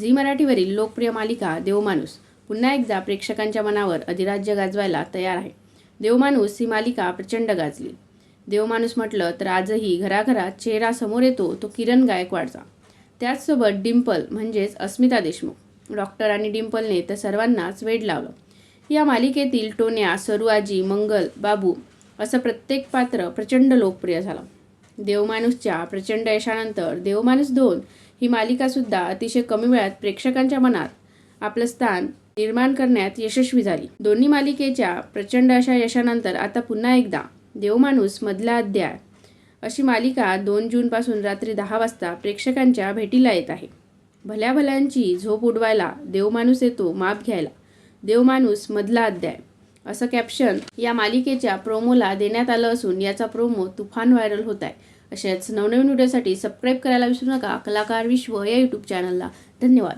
Zee मराठीवरील लोकप्रिय मालिका देवमाणूस पुन्हा एकदा प्रेक्षकांच्या मनावर अधिराज्य गाजवायला तयार आहे. देवमाणूस ही मालिका प्रचंड गाजली. देवमाणूस म्हटलं तर आजही घराघरात चेहरा समोर येतो तो किरण गायकवाडचा. त्याचसोबत डिंपल म्हणजेच अस्मिता देशमुख डॉक्टर आणि डिंपलने तर सर्वांनाच वेड लावलं. या मालिकेतील टोन्या सरुआजी मंगल बाबू असं प्रत्येक पात्र प्रचंड लोकप्रिय झालं. देवमाणूसच्या प्रचंड यशानंतर देवमाणूस दोन ही मालिकासुद्धा अतिशय कमी वेळात प्रेक्षकांच्या मनात आपलं स्थान निर्माण करण्यात यशस्वी झाली. दोन्ही मालिकेच्या प्रचंड अशा यशानंतर आता पुन्हा एकदा देवमाणूस मधला अध्याय. अशी मालिका दोन जूनपासून रात्री दहा वाजता प्रेक्षकांच्या भेटीला येत आहे. भल्या भल्यांची झोप उडवायला देवमाणूस येतो माप घ्यायला. देवमाणूस मधला अध्याय. असं कॅप्शन या मालिकेच्या प्रोमोला देण्यात आलं असून याचा प्रोमो तुफान व्हायरल होत आहे. अशाच नवनवीन व्हिडिओसाठी सबस्क्राईब करायला विसरू नका. कलाकार विश्व या यूट्यूब चॅनलला धन्यवाद.